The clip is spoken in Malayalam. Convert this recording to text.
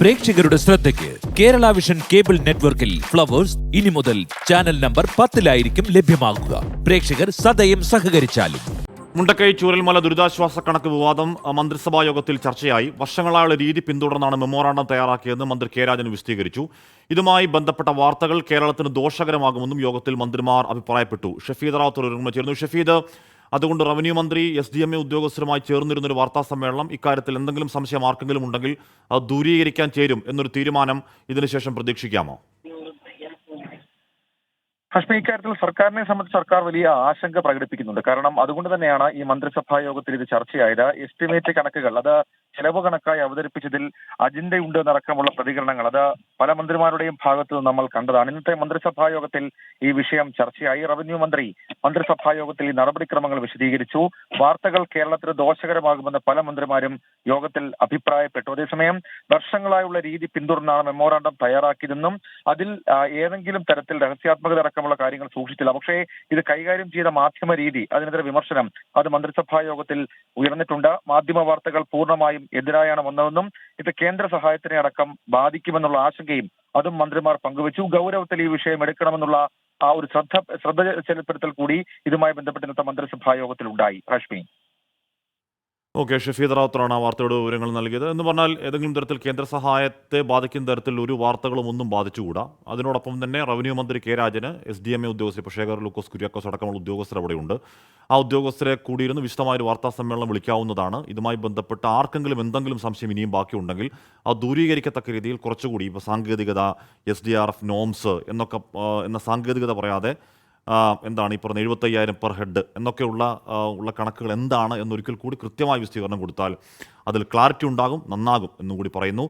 പ്രേക്ഷകരുടെ ശ്രദ്ധയ്ക്ക് കേരള വിഷൻ കേബിൾ നെറ്റ്വർക്കിൽ ഫ്ലവേഴ്സ് ഇനി മുതൽ ചാനൽ നമ്പർ പത്തിലായിരിക്കും ലഭ്യമാകുക. പ്രേക്ഷകർ സദയം സഹകരിച്ചാലും. മുണ്ടക്കൈ ചൂരൽമല ദുരിതാശ്വാസ കണക്ക് വിവാദം മന്ത്രിസഭാ യോഗത്തിൽ ചർച്ചയായി. വർഷങ്ങളായുള്ള രീതി പിന്തുടർന്നാണ് മെമ്മോറാണ്ടം തയ്യാറാക്കിയതെന്ന് മന്ത്രി കെ രാജൻ വിശദീകരിച്ചു. ഇതുമായി ബന്ധപ്പെട്ട വാർത്തകൾ കേരളത്തിന് ദോഷകരമാകുമെന്നും യോഗത്തിൽ മന്ത്രിമാർ അഭിപ്രായപ്പെട്ടു. ഷഫീദ് റാവത്ത് ഒരുങ്ങുമ്പോൾ ചേർന്നു ഷഫീദ് അതുകൊണ്ട് റവന്യൂ മന്ത്രി എസ് ഡി എം എ ഉദ്യോഗസ്ഥരുമായി ചേർന്നിരുന്നൊരു വാർത്താ സമ്മേളനം ഇക്കാര്യത്തിൽ എന്തെങ്കിലും സംശയം ആർക്കെങ്കിലും ഉണ്ടെങ്കിൽ അത് ദൂരീകരിക്കാൻ ചേരും എന്നൊരു തീരുമാനം ഇതിനുശേഷം പ്രതീക്ഷിക്കാമോ? ഹഷ്മി ഇക്കാര്യത്തിൽ സർക്കാരിനെ സംബന്ധിച്ച് സർക്കാർ വലിയ ആശങ്ക പ്രകടിപ്പിക്കുന്നുണ്ട്. കാരണം അതുകൊണ്ട് തന്നെയാണ് ഈ മന്ത്രിസഭാ യോഗത്തിൽ ഇത് ചർച്ചയായത്. എസ്റ്റിമേറ്റ് കണക്കുകൾ അത് ചെലവ് കണക്കായി അവതരിപ്പിച്ചതിൽ അജണ്ടയുണ്ട് എന്നടക്കമുള്ള പ്രതികരണങ്ങൾ. അത് പല മന്ത്രിമാരുടെയും ഭാഗത്ത് നിന്ന് നമ്മൾ കണ്ടതാണ്. ഇന്നത്തെ മന്ത്രിസഭാ യോഗത്തിൽ ഈ വിഷയം ചർച്ചയായി. റവന്യൂ മന്ത്രി മന്ത്രിസഭാ യോഗത്തിൽ ഈ നടപടിക്രമങ്ങൾ വിശദീകരിച്ചു. വാർത്തകൾ കേരളത്തിന് ദോഷകരമാകുമെന്ന് പല മന്ത്രിമാരും യോഗത്തിൽ അഭിപ്രായപ്പെട്ടു. അതേസമയം വർഷങ്ങളായുള്ള രീതി പിന്തുടർന്നാണ് മെമ്മോറാണ്ടം തയ്യാറാക്കിയതെന്നും അതിൽ ഏതെങ്കിലും തരത്തിൽ രഹസ്യാത്മകത അടക്കമുള്ള കാര്യങ്ങൾ സൂക്ഷിച്ചില്ല പക്ഷേ ഇത് കൈകാര്യം ചെയ്ത മാധ്യമ രീതി അതിനെതിരെ വിമർശനം അത് മന്ത്രിസഭാ യോഗത്തിൽ ഉയർന്നിട്ടുണ്ട്. മാധ്യമ വാർത്തകൾ പൂർണമായും എതിരായാണ് വന്നതെന്നും ഇത് കേന്ദ്ര സഹായത്തിനെ അടക്കം ബാധിക്കുമെന്നുള്ള ആശങ്കയും അതും മന്ത്രിമാർ പങ്കുവച്ചു. ഗൗരവത്തിൽ ഈ വിഷയം എടുക്കണമെന്നുള്ള ആ ഒരു ശ്രദ്ധ ശ്രദ്ധ ചെലുത്തൽ കൂടി ഇതുമായി ബന്ധപ്പെട്ട് ഇന്നത്തെ മന്ത്രിസഭാ യോഗത്തിൽ ഉണ്ടായി ഹാഷ്മി ഓക്കെ ഷഫീദ് റാവുത്തറാണ് ആ വാർത്തയുടെ വിവരങ്ങൾ നൽകിയത്. എന്ന് പറഞ്ഞാൽ ഏതെങ്കിലും തരത്തിൽ കേന്ദ്ര സഹായത്തെ ബാധിക്കുന്ന തരത്തിൽ ഒരു വാർത്തകളും ഒന്നും ബാധിച്ചുകൂടാ. അതിനോടൊപ്പം തന്നെ റവന്യൂ മന്ത്രി K Rajan S D M A ഉദ്യോഗസ്ഥർ ഇപ്പോൾ ശേഖർ ലൂക്കോസ് കുര്യാക്കോസ് അടക്കമുള്ള ഉദ്യോഗസ്ഥർ അവിടെയുണ്ട്. ആ ഉദ്യോഗസ്ഥരെ കൂടിയിരുന്ന് വിശദമായൊരു വാർത്താ സമ്മേളനം വിളിക്കാവുന്നതാണ്. ഇതുമായി ബന്ധപ്പെട്ട് ആർക്കെങ്കിലും എന്തെങ്കിലും സംശയം ഇനിയും ബാക്കിയുണ്ടെങ്കിൽ അത് ദൂരീകരിക്കത്തക്ക രീതിയിൽ കുറച്ചുകൂടി ഇപ്പോൾ സാങ്കേതികത S D R F norms എന്നൊക്കെ എന്ന സാങ്കേതികത പറയാതെ എന്താണ് ഈ പറഞ്ഞ എഴുപത്തയ്യായിരം പെർ ഹെഡ് എന്നൊക്കെയുള്ള ഉള്ള കണക്കുകൾ എന്താണ് എന്നൊരിക്കൽ കൂടി കൃത്യമായ വിശദീകരണം കൊടുത്താൽ അതിൽ ക്ലാരിറ്റി ഉണ്ടാകും നന്നാകും എന്നും കൂടി പറയുന്നു.